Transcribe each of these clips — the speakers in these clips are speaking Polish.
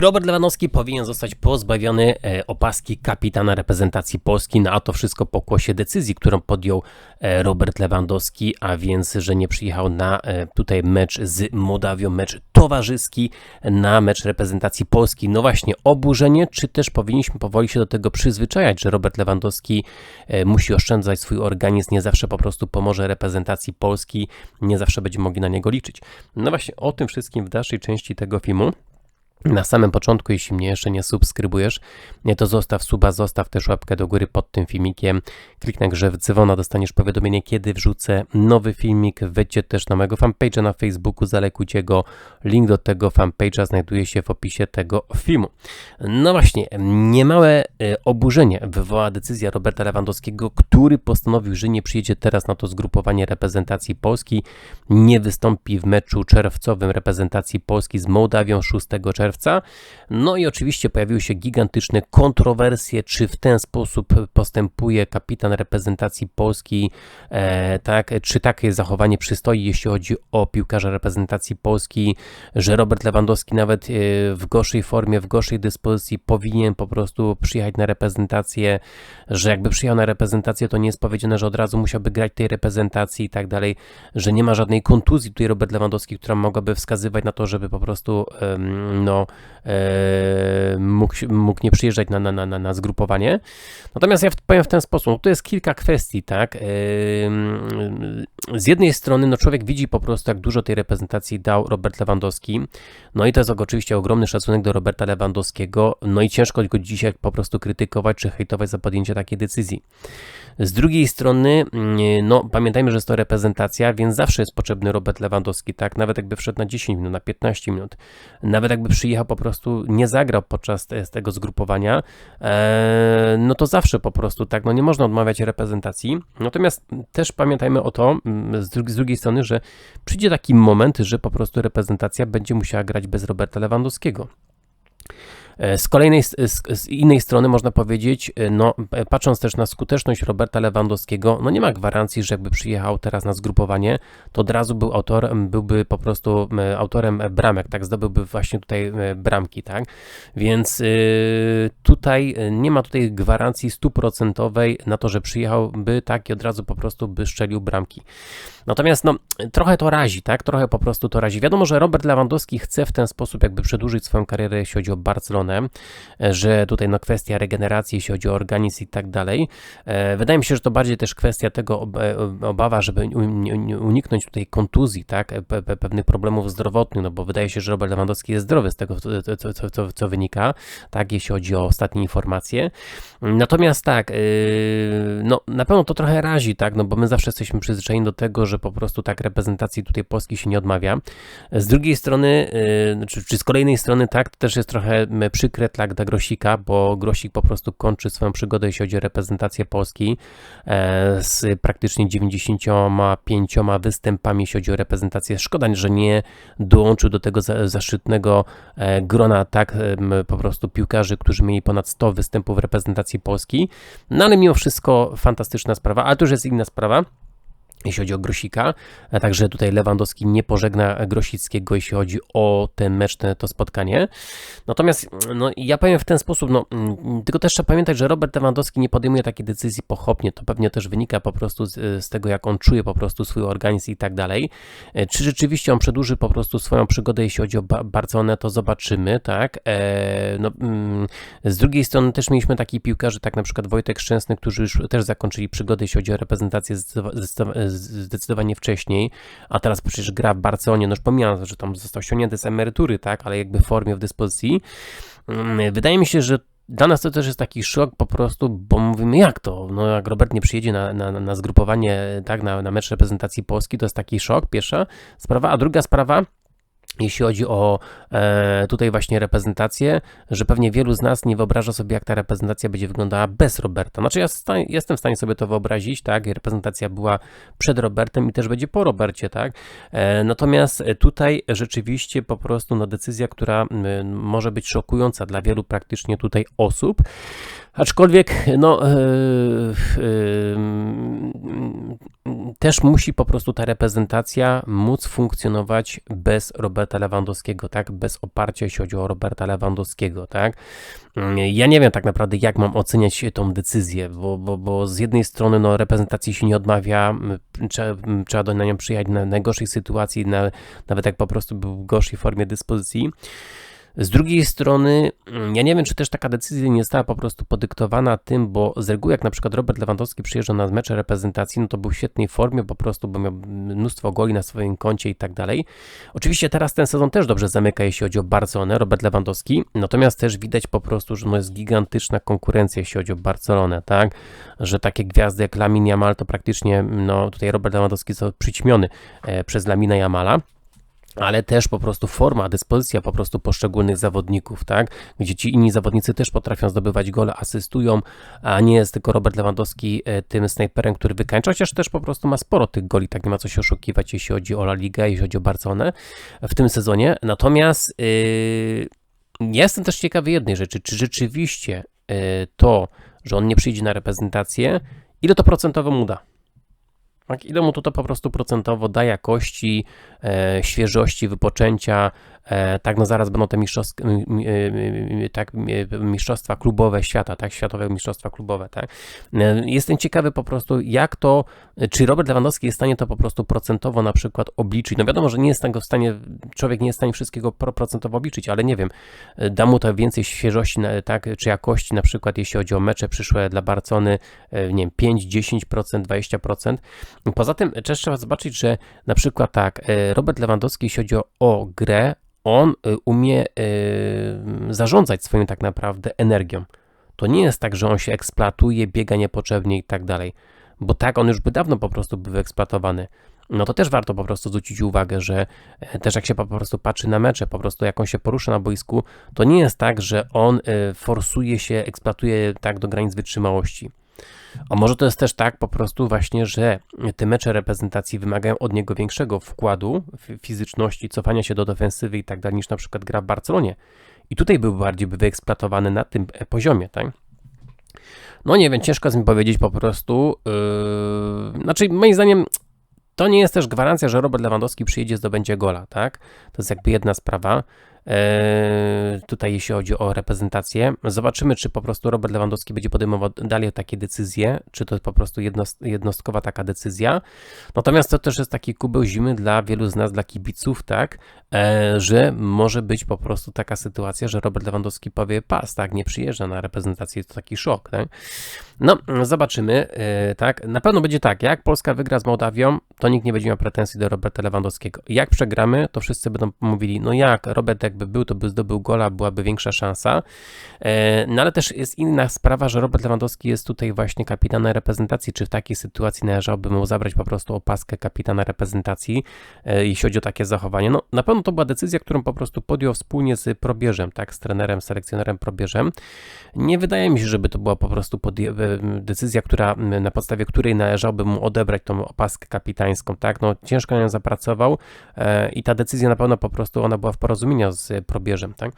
Robert Lewandowski powinien zostać pozbawiony e, opaski kapitana reprezentacji Polski? No, to wszystko pokłosie decyzji, którą podjął e, Robert Lewandowski, a więc, że nie przyjechał na e, tutaj mecz z Mołdawią, mecz towarzyski, na mecz reprezentacji Polski. No właśnie, oburzenie, czy też powinniśmy powoli się do tego przyzwyczajać, że Robert Lewandowski musi oszczędzać swój organizm, nie zawsze po prostu pomoże reprezentacji Polski, nie zawsze będziemy mogli na niego liczyć. No właśnie, o tym wszystkim w dalszej części tego filmu. Na samym początku, jeśli mnie jeszcze nie subskrybujesz, to zostaw suba, zostaw też łapkę do góry pod tym filmikiem. Kliknij na grze w dzwona, dostaniesz powiadomienie, kiedy wrzucę nowy filmik. Wejdźcie też na mojego fanpage'a na Facebooku, zalekujcie go. Link do tego fanpage'a znajduje się w opisie tego filmu. No właśnie, niemałe e, oburzenie wywołała decyzja Roberta Lewandowskiego, który postanowił, że nie przyjedzie teraz na to zgrupowanie reprezentacji Polski, nie wystąpi w meczu czerwcowym reprezentacji Polski z Mołdawią 6 czerwca czerwca. No i oczywiście pojawiły się gigantyczne kontrowersje, czy w ten sposób postępuje kapitan reprezentacji Polski, e, tak, czy takie zachowanie przystoi, jeśli chodzi o piłkarza reprezentacji Polski, że Robert Lewandowski nawet e, w gorszej formie, w gorszej dyspozycji powinien po prostu przyjechać na reprezentację, że jakby przyjechał na reprezentację, to nie jest powiedziane, że od razu musiałby grać tej reprezentacji i tak dalej, że nie ma żadnej kontuzji tutaj Robert Lewandowski, która mogłaby wskazywać na to, żeby po prostu no, e, mógł, mógł nie przyjeżdżać na, na, na, na zgrupowanie. Natomiast ja powiem w ten sposób, to jest kilka kwestii, tak. E, z jednej strony, no człowiek widzi po prostu, jak dużo tej reprezentacji dał Robert Lewandowski, no i to jest oczywiście ogromny szacunek do Roberta Lewandowskiego, no i ciężko go dzisiaj po prostu krytykować czy hejtować za podjęcie takiej decyzji. Z drugiej strony, mm, no pamiętajmy, że jest to reprezentacja, więc zawsze jest potrzebny Robert Lewandowski, tak? Nawet jakby wszedł na 10 minut, na 15 minut, nawet jakby przyjechał po prostu, nie zagrał podczas tego zgrupowania, e, no to zawsze po prostu, tak? No nie można odmawiać reprezentacji. Natomiast też pamiętajmy o to, mm, z, z drugiej strony, że przyjdzie taki moment, że po prostu reprezentacja będzie musiała grać bez Roberta Lewandowskiego. E, z kolejnej, z, z, innej strony można powiedzieć, e, no, e, patrząc też na skuteczność Roberta Lewandowskiego, no nie ma gwarancji, że jakby przyjechał teraz na zgrupowanie, to od razu był autorem, byłby po prostu autorem bramek, tak, zdobyłby właśnie tutaj bramki, tak, więc tutaj nie ma tutaj gwarancji stuprocentowej na to, że przyjechałby tak i od razu po prostu by szczelił bramki. Natomiast no, trochę to razi, tak, trochę po prostu to razi. Wiadomo, że Robert Lewandowski chce w ten sposób jakby przedłużyć swoją karierę, jeśli chodzi o Barcelonę, stronę, że tutaj no kwestia regeneracji, jeśli chodzi o organizm i tak dalej. E, wydaje mi się, że to bardziej też kwestia tego e, obawa, żeby uniknąć tutaj kontuzji, tak, pewnych problemów zdrowotnych, no bo wydaje się, że Robert Lewandowski jest zdrowy z tego, co, co, co, co wynika, tak, jeśli chodzi o ostatnie informacje. Natomiast tak, e, no na pewno to trochę razi, tak, no bo my zawsze jesteśmy przyzwyczajeni do tego, że po prostu tak reprezentacji tutaj Polski się nie odmawia. Z drugiej strony, czy, czy z kolejnej strony, tak, to też jest trochę przykre dla Grosika, bo Grosik po prostu kończy swoją przygodę, jeśli chodzi o reprezentację Polski e, z praktycznie 95 występami, jeśli chodzi o reprezentację. Szkoda, że nie dołączył do tego zaszczytnego e, grona tak po prostu piłkarzy, którzy mieli ponad 100 występów w reprezentacji Polski. No ale mimo wszystko fantastyczna sprawa, ale to już jest inna sprawa jeśli chodzi o Grosika. Także tutaj Lewandowski nie pożegna Grosickiego, jeśli chodzi o ten mecz, to spotkanie. Natomiast no, ja powiem w ten sposób, no, mm, tylko też trzeba pamiętać, że Robert Lewandowski nie podejmuje takiej decyzji pochopnie. To pewnie też wynika po prostu z, z tego, jak on czuje po prostu swój organizm i tak dalej. E, czy rzeczywiście on przedłuży po prostu swoją przygodę, jeśli chodzi o Barcelonę, to zobaczymy, tak. E, no, mm, z drugiej strony też mieliśmy takich piłkarzy, tak na przykład Wojtek Szczęsny, którzy już też zakończyli przygodę, jeśli chodzi o reprezentację zdecydowanie wcześniej, a teraz przecież gra w Barcelonie, no już że tam został ściągnięty z emerytury, tak, ale jakby w formie, w dyspozycji. Mm, wydaje mi się, że dla nas to też jest taki szok po prostu, bo mówimy jak to, no jak Robert nie przyjedzie na, na, na zgrupowanie, tak, na, na mecz reprezentacji Polski, to jest taki szok, pierwsza sprawa, a druga sprawa, jeśli chodzi o e, tutaj właśnie reprezentację, że pewnie wielu z nas nie wyobraża sobie, jak ta reprezentacja będzie wyglądała bez Roberta. Znaczy, ja jestem w stanie sobie to wyobrazić, tak? Reprezentacja była przed Robertem i też będzie po Robercie, tak? E, natomiast tutaj rzeczywiście po prostu no, decyzja, która y, może być szokująca dla wielu praktycznie tutaj osób. Aczkolwiek, no, yy, mm, też musi po prostu ta reprezentacja móc funkcjonować bez Roberta Lewandowskiego, tak? Bez oparcia, jeśli chodzi o Roberta Lewandowskiego, tak? Mm, Ja nie wiem tak naprawdę, jak mam oceniać tą decyzję, bo, bo, bo z jednej strony no, reprezentacji się nie odmawia, m, trzeba, m, trzeba do na nią przyjechać na najgorszej sytuacji, na, nawet jak po prostu był w gorszej formie dyspozycji. Z drugiej strony, mm, ja nie wiem, czy też taka decyzja nie została po prostu podyktowana tym, bo z reguły, jak na przykład Robert Lewandowski przyjeżdżał na mecze reprezentacji, no to był w świetnej formie, po prostu, bo miał mnóstwo goli na swoim koncie i tak dalej. Oczywiście teraz ten sezon też dobrze zamyka, jeśli chodzi o Barcelonę, Robert Lewandowski, natomiast też widać po prostu, że no jest gigantyczna konkurencja, jeśli chodzi o Barcelonę, tak? Że takie gwiazdy jak Lamin Yamal to praktycznie, no tutaj Robert Lewandowski został przyćmiony e, przez Lamina Yamala ale też po prostu forma, dyspozycja po prostu poszczególnych zawodników, tak? Gdzie ci inni zawodnicy też potrafią zdobywać gole, asystują, a nie jest tylko Robert Lewandowski e, tym snajperem, który wykańcza, chociaż też po prostu ma sporo tych goli, tak nie ma co się oszukiwać, jeśli chodzi o La Ligę, jeśli chodzi o Barcelonę w tym sezonie. Natomiast yy, jestem też ciekawy jednej rzeczy, czy rzeczywiście yy, to, że on nie przyjdzie na reprezentację, ile to procentowo mu da? Tak, ile mu to, to po prostu procentowo da jakości, e, świeżości, wypoczęcia, tak no zaraz będą te mistrzostw, m, m, m, tak, m, mistrzostwa klubowe świata, tak, światowe mistrzostwa klubowe, tak. E, Jestem ciekawy po prostu, jak to, czy Robert Lewandowski jest w stanie to po prostu procentowo na przykład obliczyć. No wiadomo, że nie jest tego w stanie, człowiek nie jest w stanie wszystkiego pro- procentowo obliczyć, ale nie wiem, e, da mu to więcej świeżości, tak, czy jakości, na przykład jeśli chodzi o mecze przyszłe dla Barcony, e, nie wiem, 5, 10%, 20%. Poza tym też trzeba zobaczyć, że na przykład tak, e, Robert Lewandowski, jeśli chodzi o, o grę, on e, umie e, zarządzać swoją tak naprawdę energią. To nie jest tak, że on się eksploatuje, biega niepotrzebnie i tak dalej, bo tak on już by dawno po prostu był wyeksploatowany. No to też warto po prostu zwrócić uwagę, że e, też jak się po prostu patrzy na mecze, po prostu jak on się porusza na boisku, to nie jest tak, że on e, forsuje się, eksploatuje tak do granic wytrzymałości. A może to jest też tak po prostu właśnie, że te mecze reprezentacji wymagają od niego większego wkładu fizyczności, cofania się do defensywy i tak dalej, niż na przykład gra w Barcelonie. I tutaj był bardziej wyeksploatowany na tym e, poziomie, tak? No nie wiem, ciężko jest mi powiedzieć po prostu. Yy... Znaczy, moim zdaniem, to nie jest też gwarancja, że Robert Lewandowski przyjedzie, zdobędzie gola, tak? To jest jakby jedna sprawa. Eee, tutaj jeśli chodzi o reprezentację. Zobaczymy, czy po prostu Robert Lewandowski będzie podejmował dalej takie decyzje, czy to jest po prostu jednost- jednostkowa taka decyzja. Natomiast to też jest taki kubeł zimy dla wielu z nas, dla kibiców, tak, e, że może być po prostu taka sytuacja, że Robert Lewandowski powie pas, tak, nie przyjeżdża na reprezentację, to taki szok, tak. No, zobaczymy, e, tak, na pewno będzie tak, jak Polska wygra z Mołdawią, to nikt nie będzie miał pretensji do Roberta Lewandowskiego. Jak przegramy, to wszyscy będą mówili, no jak, Robert jakby był, to by zdobył gola, byłaby większa szansa. E, No ale też jest inna sprawa, że Robert Lewandowski jest tutaj właśnie kapitanem reprezentacji. Czy w takiej sytuacji należałoby mu zabrać po prostu opaskę kapitana reprezentacji, e, jeśli chodzi o takie zachowanie? No na pewno to była decyzja, którą po prostu podjął wspólnie z Probierzem, tak, z trenerem, selekcjonerem Probierzem. Nie wydaje mi się, żeby to była po prostu decyzja, która, na podstawie której należałoby mu odebrać tą opaskę kapitańską, tak? No ciężko na nią zapracował e, i ta decyzja na pewno po prostu ona była w porozumieniu z Probierzem, tak?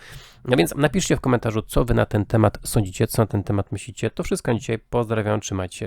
No więc napiszcie w komentarzu, co wy na ten temat sądzicie, co na ten temat myślicie. To wszystko na dzisiaj. Pozdrawiam, trzymajcie się.